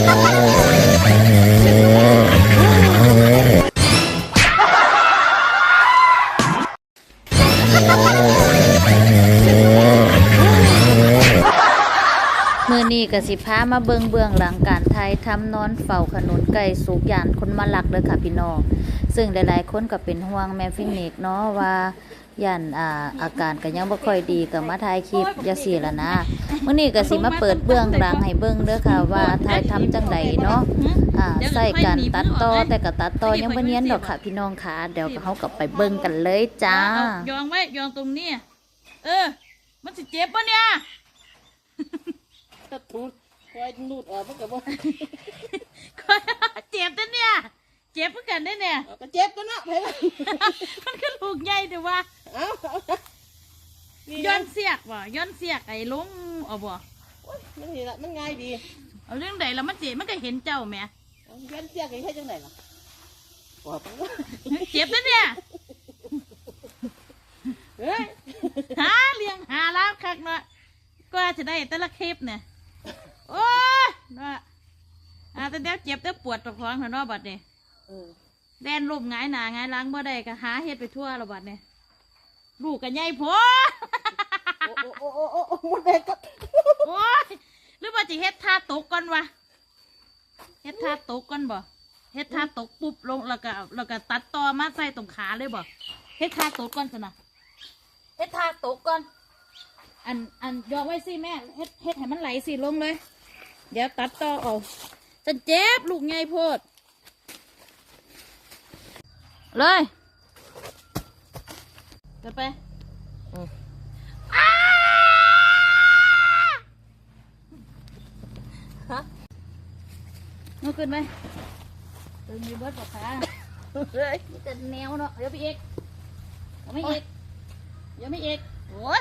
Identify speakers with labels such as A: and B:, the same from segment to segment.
A: Oh, มือนี้กสิพามาเบิงเบื้องหลังการไทยทำนอนเฝ้าขนุนไก่สุกยานคนมาหลักเด้อค่ะพี่น้อง ซึ่งหลายๆคนก็เป็นห่วงแม่ฟินิกเนาะว่าย่านอ่าอาการก็ยังบ่ค่อยดีก็มาถ่ายคลิปจังซี่ล่ะนะมื้อนี้ก็สิมาเปิดเบื้องหลังให้เบิ่งเด้อค่ะว่าถ่ายทำจังไดเนาะอ่าใส่การตัดต่อแต่ก็ตัดต่อยังบ่เนียนดอกค่ะพี่น้องค่ะเดี๋ยวเฮาก็ไปเบิ่งกันเลยจ้า
B: เอายองไว้ยองตรงนี้เออ มันสิเจ็บปะเนี่ย
C: ถ้าถูคอยนูดออกมันก็บ่
B: เจ็บแต่เนี่ยเจ็บเพื่อกันได้เนี่ย
C: เอาก็เจ็บตัวเนาะไปเลย
B: มันก็ลูกใหญ่เดี๋ยวว่า
C: เอานี่
B: ย้อ
C: น
B: เสียกบ่ย้อนเสียกไอ้ลงเอาบ่
C: มันนี่ละมันง่ายดี
B: เอาเรื่องใดแล้วมันเจ็บมันก็เห็นเจ้าแม่
C: เอนเสียกันให้จังไหนล่ะบอกมันว่
B: เจ็บแต่เนี่ย
C: เฮ้ย
B: หาเลี้ยงหาล้าคักเนาะก็จะได้แต่ละคลิปเนี่ยโอ้ยเนาะอ่า แต่เดี๋ยวเจ็บแต่ปวดตะคองเนาะบัดนี้
C: เออ
B: แดนรูปหงายหนาหงายหล้างบ่ได้ก็หาเฮ็ดไปทั่วและบัดเนี่ยลูกกันใหญ่โพด
C: โอ้โอ้โอ้โอ้โอ้หมดแรงก็
B: โอ้ยหรือว่าจะเฮ็ดท่าตกก่อนวะเฮ็ดท่าตกก่อนบ่เฮ็ดท่าตกปุ๊บลงแล้วก็แล้วก็ตัดต่อมาใส่ตรงขาเลยบ่เฮ็ดท่าตกก่อนสินะเฮ็ดท่าตกก่อน อันอันยองไว้สิแม่เฮ็ดเฮ็ดให้มันไหลสิลงเลย เดี๋ยวตัดต่อเอา จะเจ็บลูกไงโพด เลยเดี๋ยวไป
C: ฮะ
B: เอาขึ้นไหมตึงมีเบิร์ดปะคะ
C: เฮ้ย
B: นี่จะแนวเนาะเดี๋ยวไปอีกเดี๋ยวไม่อีกเดี๋ยวไม่อีก
C: โอ้ย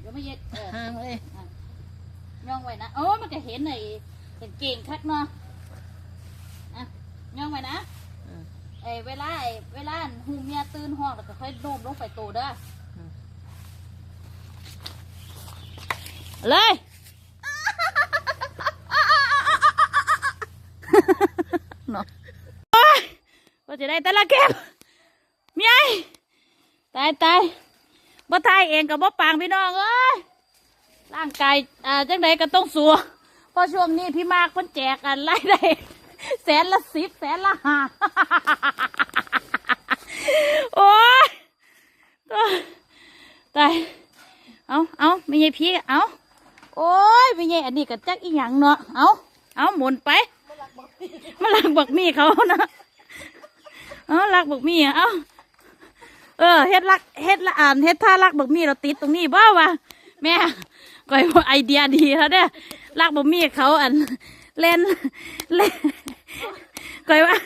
B: เดี๋ยวไม่อีกเออ
C: ห่างเลย
B: ย่องไว้นะโอ้มันก็เห็นไอ้เป็นเก่งคักเนาะอะย่องไว้นะไอ้ เวลาไอ้เวลาหูเมียตื่นห้องแล้วก็ค่อยโน้มลงไปโตเด้ออเลย เนาะโอ้ยก็จะได้แต่ละเก็บเมียตายตายบ่ทายเองกับบ่ปางพี่น้องเอ้ยร่างกายอ่าจังใดก็ต้องสัวเพราะช่วงนี้พี่มากเพิ่นแจกกันไล่ได้ แสนละสิบแสนละห้า โอ้ยตายเอาเอาไม่ใช่พี่เอาโอ้ยไม่ใช่อันนี้ก็จักอีหยังเนาะเอาเอาหมุนไปมาลักบักมี่เขานะเอาลักบักมี่เอาเออเฮ็ดลักเฮ็ดละอ่านเฮ็ดท่าลักบักมี่เราติดตรงนี้บ้าวะแม่ก็ว่าไอเดียดีแล้วเนี่ยลากบะหมี่เขาอันเล่นเล่นก็ว่า